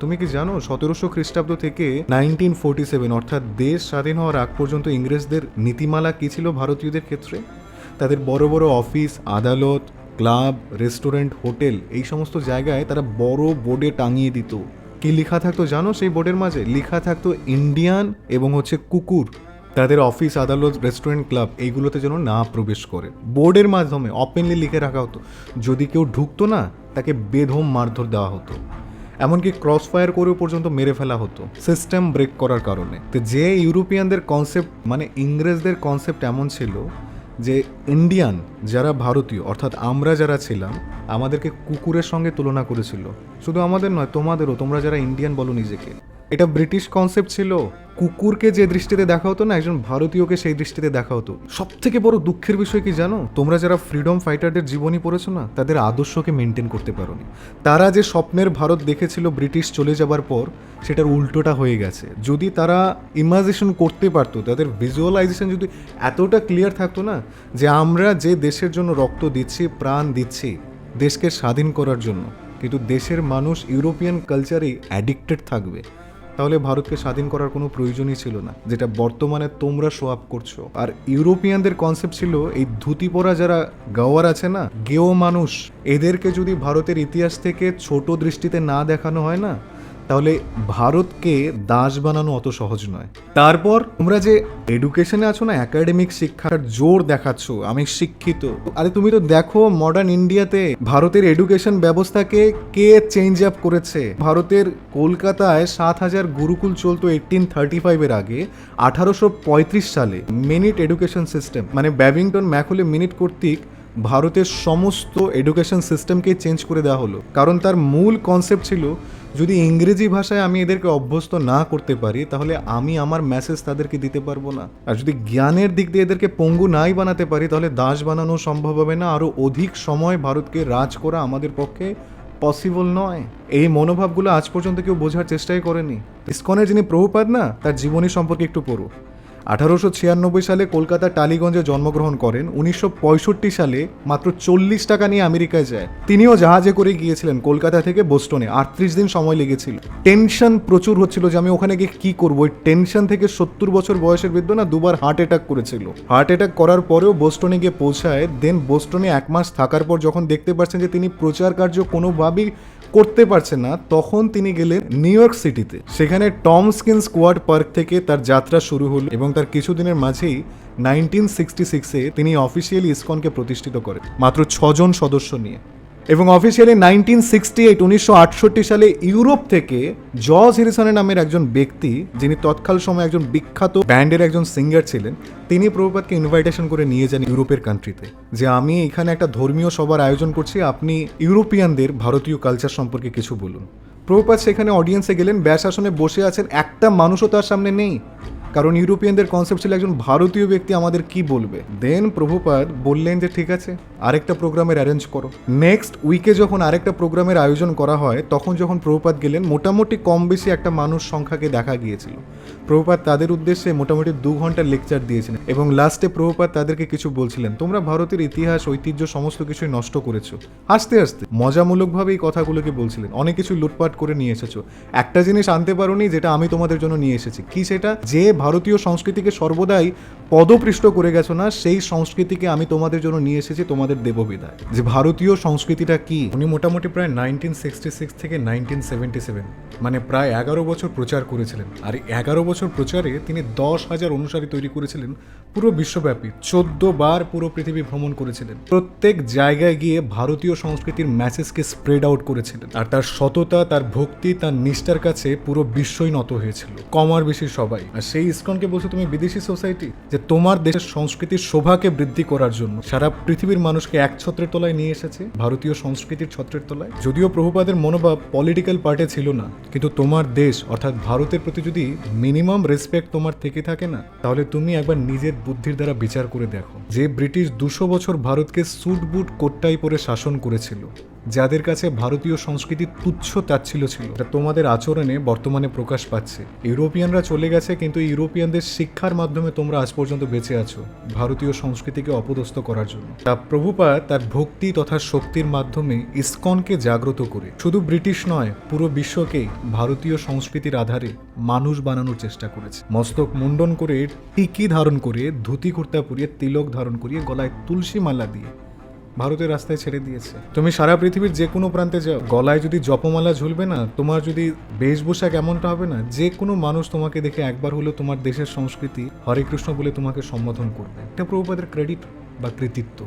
তুমি কি জানো সতেরোশো খ্রিস্টাব্দ থেকে নাইনটিন ফোরটি সেভেন অর্থাৎ দেশ স্বাধীন হওয়ার আগ পর্যন্ত ইংরেজদের নীতিমালা কী ছিল ভারতীয়দের ক্ষেত্রে? তাদের বড় বড় অফিস, আদালত, ক্লাব, রেস্টুরেন্ট, হোটেল এই সমস্ত জায়গায় তারা বড় বোর্ডে টাঙিয়ে দিত। কি লেখা থাকতো জানো সেই বোর্ডের মাঝে? লেখা থাকতো ইন্ডিয়ান এবং হচ্ছে কুকুর। তাদের অফিস, আদালত, রেস্টুরেন্ট, ক্লাব এইগুলোতে যেন না প্রবেশ করে। বোর্ডের মাধ্যমে ওপেনলি লিখে রাখা হতো। যদি কেউ ঢুকতো না, তাকে বেধম মারধর দেওয়া হতো। এমনকি ক্রস ফায়ার করেও পর্যন্ত মেরে ফেলা হতো সিস্টেম ব্রেক করার কারণে। তো যে ইউরোপিয়ানদের কনসেপ্ট মানে ইংরেজদের কনসেপ্ট এমন ছিল যে ইন্ডিয়ান যারা ভারতীয়, অর্থাৎ আমরা যারা ছিলাম, আমাদেরকে কুকুরের সঙ্গে তুলনা করেছিল। শুধু আমাদের নয়, তোমাদেরও, তোমরা যারা ইন্ডিয়ান বলো নিজেকে। এটা ব্রিটিশ কনসেপ্ট ছিল। কুকুরকে যে দৃষ্টিতে দেখা হতো না, একজন ভারতীয়কে সেই দৃষ্টিতে দেখা হতো। সব থেকে বড় দুঃখের বিষয় কি জানো? তোমরা যারা ফ্রিডম ফাইটারদের জীবনী পড়েছো না, তাদের আদর্শকে মেনটেন করতে পারোনি। তারা যে স্বপ্নের ভারত দেখেছিল ব্রিটিশ চলে যাবার পর, সেটার উল্টোটা হয়ে গেছে। যদি তারা ইমাজিনেশন করতে পারতো, তাদের ভিজুয়ালাইজেশন যদি এতটা ক্লিয়ার থাকতো না, যে আমরা যে দেশের জন্য রক্ত দিচ্ছি, প্রাণ দিচ্ছি, দেশকে স্বাধীন করার জন্য, কিন্তু দেশের মানুষ ইউরোপিয়ান কালচারেই অ্যাডিক্টেড থাকবে। তাহলে ভারতকে স্বাধীন করার কোনো প্রয়োজনই ছিল না, যেটা বর্তমানে তোমরা শো আপ করছ। আর ইউরোপিয়ানদের কনসেপ্ট ছিল, এই ধুতি পরা যারা গাওয়ার আছে না, গেও মানুষ, এদেরকে যদি ভারতের ইতিহাস থেকে ছোট দৃষ্টিতে না দেখানো হয় না তাহলে ভারতকে দাস বানানো অত সহজ নয়। তারপর তোমরা যে এডুকেশনে আছো না একাডেমিক শিক্ষার জোর দেখাচ্ছ, আমি শিক্ষিত। আরে তুমি তো দেখো মডার্ন ইন্ডিয়াতে ভারতের এডুকেশন ব্যবস্থাকে কে চেঞ্জ আপ করেছে? ভারতের কলকাতায় সাত হাজার গুরুকুল চলতো এইটিন থার্টি ফাইভের আগে, আঠারোশো পঁয়ত্রিশ সালে মিনিট এডুকেশন সিস্টেম মানে ব্যাবিংটন ম্যাকলে মিনিট কর্তৃক ভারতের সমস্ত এডুকেশন সিস্টেমকে চেঞ্জ করে দেওয়া হলো। কারণ তার মূল কনসেপ্ট ছিল, যদি ইংরেজি ভাষায় আমি এদেরকে অভ্যস্ত না করতে পারি, তাহলে আমি আমার মেসেজ তাদেরকে দিতে পারব না। আর যদি জ্ঞানের দিক দিয়ে এদেরকে পঙ্গু নাই বানাতে পারি, তাহলে দাস বানানো সম্ভব হবে না। আরও অধিক সময় ভারতকে রাজ করা আমাদের পক্ষে পসিবল নয়। এই মনোভাবগুলো আজ পর্যন্ত কেউ বোঝার চেষ্টাই করেনি। ইস্কনের যিনি প্রভুপাদ না, তার জীবনী সম্পর্কে একটু পড়ো আঠারোশো ছিয়ানব্বই সালে কলকাতা টালিগঞ্জে জন্মগ্রহণ করেন। উনিশশো পঁয়ষট্টি সালে মাত্র চল্লিশ টাকা নিয়ে আমেরিকায় যায়। তিনিও জাহাজে করে গিয়েছিলেন কলকাতা থেকে বোস্টনে। আটত্রিশ দিন সময় লেগেছিল। টেনশন প্রচুর হচ্ছিল যে আমি ওখানে গিয়ে কি করব? ওই টেনশন থেকে সত্তর বছর বয়সের বৃদ্ধ না দুবার হার্ট অ্যাটাক করেছিল। হার্ট অ্যাটাক করার পরেও বোস্টনে গিয়ে পৌঁছায়। দেন বোস্টনে এক মাস থাকার পর যখন দেখতে পাচ্ছেন যে তিনি প্রচার কার্য কোনোভাবেই করতে পারছেন না, তখন তিনি গেলেন নিউ ইয়র্ক সিটিতে। সেখানে টম স্কিন স্কোয়াড পার্ক থেকে তার যাত্রা শুরু হলো এবং তার কিছুদিনের মাঝেই নাইনটিন সিক্সটি সিক্সে তিনি অফিসিয়ালি ইসকনকে প্রতিষ্ঠিত করেন, মাত্র ছজন সদস্য নিয়ে। এবং অফিসিয়ালি নাইনটিন সিক্সটি এইট, উনিশশো আটষট্টি সালে ইউরোপ থেকে জর্জ হ্যারিসনের নামের একজন ব্যক্তি, যিনি তৎকাল সময় একজন বিখ্যাত ব্যান্ডের একজন সিঙ্গার ছিলেন, তিনি প্রভুপাতকে ইনভাইটেশন করে নিয়ে যান ইউরোপের কান্ট্রিতে যে আমি এখানে একটা ধর্মীয় সভার আয়োজন করছি, আপনি ইউরোপিয়ানদের ভারতীয় কালচার সম্পর্কে কিছু বলুন। প্রভুপাত সেখানে অডিয়েন্সে গেলেন, ব্যাস আসনে বসে আছেন, একটা মানুষও তার সামনে নেই। কারণ ইউরোপিয়ানদের কনসেপ্ট ছিল একজন ভারতীয় ব্যক্তি আমাদের কি বলবে? দেন প্রভুপাদ বললেন যে, ঠিক আছে, আরেকটা প্রোগ্রামের অ্যারেঞ্জ করো। নেক্সট উইকে যখন আরেকটা প্রোগ্রামের আয়োজন করা হয়, তখন যখন প্রভুপাত গেলেন, মোটামুটি কম বেশি একটা মানুষ সংখ্যাকে দেখা গিয়েছিল। প্রভুপাত তাদের উদ্দেশ্যে মোটামুটি দু ঘণ্টার লেকচার দিয়েছিলেন এবং লাস্টে প্রভুপাত তাদেরকে কিছু বলছিলেন, তোমরা ভারতের ইতিহাস, ঐতিহ্য সমস্ত কিছুই নষ্ট করেছ। আস্তে আস্তে মজামূলকভাবে এই কথাগুলোকে বলছিলেন, অনেক কিছু লুটপাট করে নিয়ে এসেছ। একটা জিনিস আনতে পারোনি, যেটা আমি তোমাদের জন্য নিয়ে এসেছি। কি সেটা? যে ভারতীয় সংস্কৃতিকে সর্বদাই পদপৃষ্ট করে গেছো না? সেই সংস্কৃতিকে আমি তোমাদের জন্য নিয়ে এসেছি, তোমাদের দেববিদায় যে ভারতীয় সংস্কৃতিটা কি? উনি মোটামুটি প্রায় নাইনটিন সিক্সটি সিক্স থেকে নাইনটিন সেভেন্টি সেভেন মানে প্রায় এগারো বছর প্রচার করেছিলেন। আর এগারো বছর প্রচারে তিনি দশ হাজার অনুসারী তৈরি করেছিলেন পুরো বিশ্বব্যাপী। চোদ্দ বার পুরো পৃথিবী ভ্রমণ করেছিলেন। প্রত্যেক জায়গায় গিয়ে ভারতীয় সংস্কৃতির মেসেজকে স্প্রেড আউট করেছিলেন। আর তার সততা, তার ভক্তি, তার নিষ্ঠার কাছে পুরো বিশ্বই নত হয়েছিল। কমার বেশি সবাই। আর সেই ইসকনকে বলছো তুমি বিদেশি সোসাইটি? যে তোমার দেশের সংস্কৃতির শোভাকে বৃদ্ধি করার জন্য সারা পৃথিবীর মানুষকে এক ছত্রের তলায় নিয়ে এসেছে, ভারতীয় সংস্কৃতির ছত্রের তলায়? যদিও প্রভুপাদের মনোভাব পলিটিক্যাল পার্টে ছিল না, কিন্তু তোমার দেশ, অর্থাৎ ভারতের প্রতি যদি মিনিমাম রেসপেক্ট তোমার থেকে থাকে না, তাহলে তুমি একবার নিজের বুদ্ধির দ্বারা বিচার করে দেখো। যে ব্রিটিশ দুশো বছর ভারতকে স্যুট বুট কোট্টাই পরে শাসন করেছিল যাদের কাছে ভারতীয় সংস্কৃতি তুচ্ছ তাচ্ছিল ছিল। এটা তোমাদের আচরণে বর্তমানে প্রকাশ পাচ্ছে। ইউরোপিয়ানরা চলে গেছে, কিন্তু ইউরোপিয়ানদের শিক্ষার মাধ্যমে তোমরা আজ পর্যন্ত বেঁচে আছো ভারতীয় সংস্কৃতিকে অপদস্থ করার জন্য। তা প্রভুপাদ তার ভক্তি তথা শক্তির মাধ্যমে ইসকনকে জাগ্রত করে। শুধু ব্রিটিশ নয়, পুরো বিশ্বকে ভারতীয় সংস্কৃতির আধারে মানুষ বানানোর চেষ্টা করেছে। মস্তক মুন্ডন করে টিকি ধারণ করে, ধুতি কুর্তা পরিয়ে, তিলক ধারণ করিয়ে, গলায় তুলসী মালা দিয়ে ভারতের রাস্তায় ছেড়ে দিয়েছে। তুমি সারা পৃথিবীর যে কোনো প্রান্তে যাও। গলায় যদি জপমালা ঝুলবে না, তোমার যদি বেশভূষা কেমনটা হবে না, যে কোনো মানুষ তোমাকে দেখে একবার হলেও তোমার দেশের সংস্কৃতি হরে কৃষ্ণ বলে তোমাকে সম্বোধন করবে। এটা প্রভুপাদের ক্রেডিট বা কৃতিত্ব।